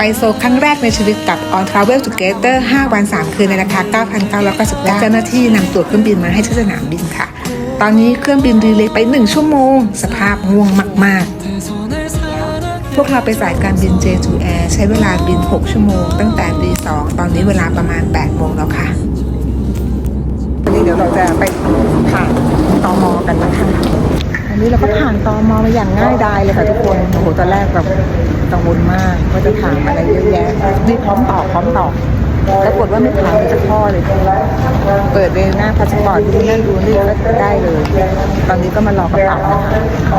ไปโซครั้งแรกในชีวิตกับ On Travel Together 5 วัน 3 คืนในราคา 9,999และเจ้าหน้าที่นำตั๋วเครื่องบินมาให้ที่สนามบินค่ะ ตอนนี้เครื่องบินดีเลยไป 1 ชั่วโมง สภาพง่วงมาก ๆ พวกเราไปสายการบิน J2 Air ใช้เวลาบิน 6 ชั่วโมง ตั้งแต่ตี2ตอนนี้เวลาประมาณ 8 โมงแล้วค่ะวันนี้เดี๋ยวเราจะไปผ่านตอมอกันนะคะ นี้เราก็ผ่านตอมอมาอย่างง่ายดายเลยค่ะทุกคนโอ้โหตอนแรกแบบกังวลมากว่าจะถามอะไรเยอะแยะนี่พร้อมตอบพร้อมตอบปรากฏว่าไม่ถามเลยสักข้อเลย เปิดในหน้าพาสปอร์ตดูนั่นดูนี่แล้วได้เลย ตอนนี้ก็มารอกระเป๋านะคะ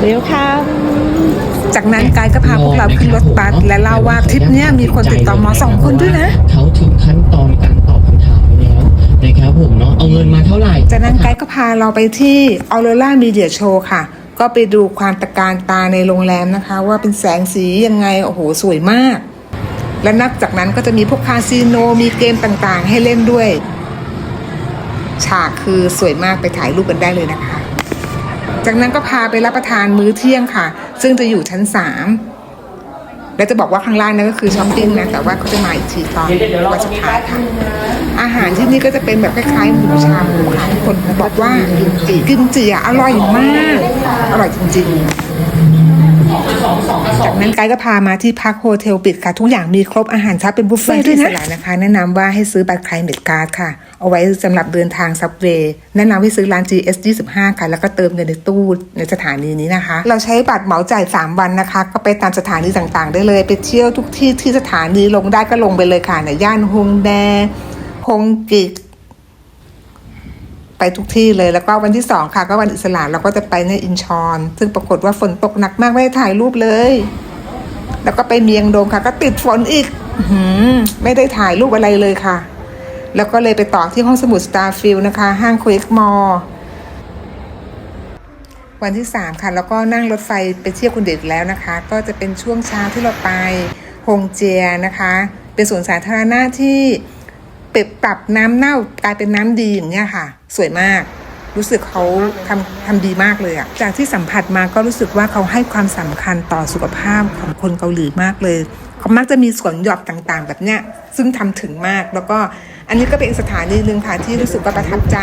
เร็วค่ะ จากนั้นไกด์ก็พาพวกเราขึ้นรถบัสและเล่าว่าทริปเนี้ยมีคนติดต่อมอสองคนด้วยนะเขาถึงขั้นตอนการตอบคำถามแล้วนะครับผมเนาะเอาเงินมาเท่าไหร่ จากนั้นไกด์ก็พาเราไปที่ Aurora Media Show ค่ะ ก็ไปดูความตะการตาในโรงแรมนะคะ ว่าเป็นแสงสียังไงโอ้โหสวยมาก และนับจากนั้นก็จะมีพวกคาสิโนมีเกมต่างๆ ให้เล่นด้วย ฉากคือสวยมากไปถ่ายรูปกันได้เลยนะคะ จากนั้นก็พาไปรับประทานมื้อเที่ยงค่ะ ซึ่งจะอยู่ชั้นสามและจะบอกว่าข้างล่างนั่นก็คือช้อปปิ้งนะแต่ว่าเขาจะมาอีกทีตอนวันสุดท้ายค่ะ อาหารที่นี่ก็จะเป็นแบบคล้ายๆหมูชาหมูค่ะทุกคนบอกว่ากิมจิอะอร่อยมาก อร่อยจริง ๆ จากนั้นไกด์ก็พามาที่พักโฮเทลปิดค่ะ ทุกอย่างมีครบอาหารเช้าเป็นบุฟเฟ่ต์ด้วยนะนะคะ แนะนำว่าให้ซื้อบัตรคลายเม็ดการ์ดค่ะ เอาไว้สำหรับเดินทางซับเวย์แนะนำให้ซื้อร้าน GS 25 ค่ะ แล้วก็เติมเงินในตู้ในสถานีนี้นะคะ เราใช้บัตรเหมาจ่าย 3 วันนะคะ ก็ไปตามสถานีต่างๆ ได้เลย ไปเที่ยวทุกที่ที่สถานีลงได้ก็ลงไปเลยค่ะในย่านฮงแดฮงกิก ไปทุกที่เลยแล้วก็วันที่สองค่ะ ก็วันอิสระเราก็จะไปในอินชอน ซึ่งปรากฏว่าฝนตกหนักมากไม่ได้ถ่ายรูปเลย แล้วก็ไปเมียงโดมค่ะ ก็ติดฝนอีกอื้อหือไม่ได้ถ่ายรูปอะไรเลยค่ะ แล้วก็เลยไปต่อที่ห้องสมุดสตาร์ฟิลนะคะ ห้างควิกมอลวันที่ 3 ค่ะแล้วก็นั่งรถไฟไปเที่ยวคุณเดชแล้วนะคะ ก็จะเป็นช่วงเช้าที่เราไปฮงเจียนะคะ เป็นสวนสาธารณะที่ เปรับปรับน้ำเน่ากลายเป็นน้ำดีอย่างเงี้ยค่ะ สวยมาก รู้สึกเขาทำทำดีมากเลยอะจากที่สัมผัสมาก็รู้สึกว่าเขาให้ความสำคัญต่อสุขภาพของคนเกาหลีมากเลยเขามักจะมีสวนหย่อมต่างๆ แบบเนี้ยซึ่งทำถึงมากแล้วก็อันนี้ก็เป็นสถานีหนึ่งค่ะที่รู้สึกว่าประทับใจ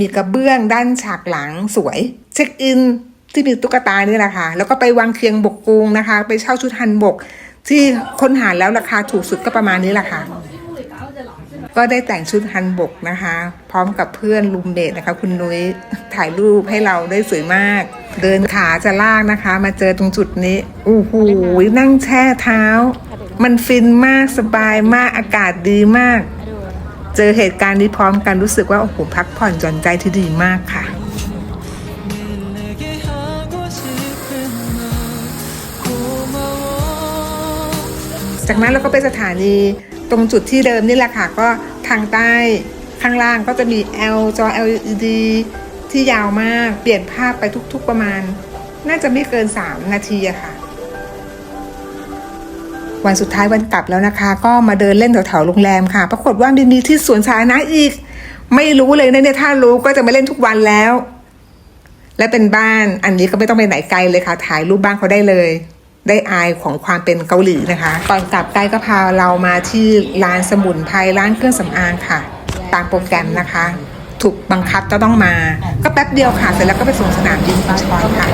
มีกระเบื้องด้านฉากหลังสวย เช็คอินที่มีตุ๊กตานี่แหละค่ะแล้วก็ไปวางเคียงบกกรุงนะคะ ไปเช่าชุดฮันบก ที่ค้นหาแล้วราคาถูกสุดก็ประมาณนี้แหละค่ะ ก็ได้แต่งชุดฮันบกนะคะ พร้อมกับเพื่อนรูมเมทนะคะ คุณนุ้ยถ่ายรูปให้เราได้สวยมาก เดินขาจะลากนะคะ มาเจอตรงจุดนี้โอ้โหนั่งแช่เท้า มันฟินมากสบายมากอากาศดีมาก เจอเหตุการณ์นี้พร้อมกันรู้สึกว่าโอ้โหพักผ่อนหย่อนใจที่ดีมากค่ะจากนั้นเราก็ไปสถานี ตรงจุดที่เดิมนี่แหละค่ะ ก็ทางใต้ข้างล่างก็จะมี L จอ LED ที่ยาวมากเปลี่ยนภาพไปทุกๆประมาณ น่าจะไม่เกิน 3 นาทีอะค่ะ วันสุดท้ายวันกลับแล้วนะคะ ก็มาเดินเล่นแถวๆโรงแรมค่ะ ปรากฏว่ามีมีที่สวนสาธารณะอีก ไม่รู้เลยนะเนี่ยถ้ารู้ก็จะมาเล่นทุกวันแล้ว และเป็นบ้านอันนี้ก็ไม่ต้องไปไหนไกลเลยค่ะ ถ่ายรูปบ้านเขาได้เลย ได้อายของความเป็นเกาหลีนะคะก่อนกลับไกด์ก็พาเรามาที่ร้านสมุนไพรร้านเครื่องสำอางค่ะ ตามโปรแกรมนะคะ ถูกบังคับจะต้องมา ก็แป๊บเดียวค่ะ เสร็จแล้วก็ไปส่งสนามบินอินชอนค่ะ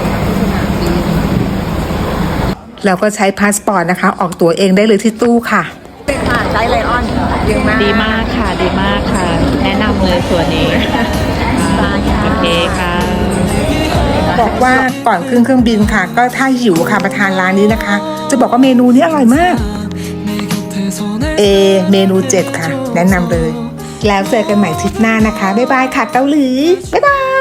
เราก็ใช้พาสปอร์ตนะคะ ออกตั๋วเองได้เลยที่ตู้ค่ะค่ะใช้ไลออนเยอะมากดีมากค่ะดีมากค่ะ แนะนำเลยส่วนนี้ ว่าก่อนขึ้นเครื่องบินค่ะ ก็ถ้าหิวค่ะมาทานร้านนี้นะคะ จะบอกว่าเมนูนี้อร่อยมาก เอ เมนู7ค่ะ แนะนำเลย แล้วเจอกันใหม่ทริปหน้านะคะ บ๊ายบายค่ะเกาหลี บ๊ายบาย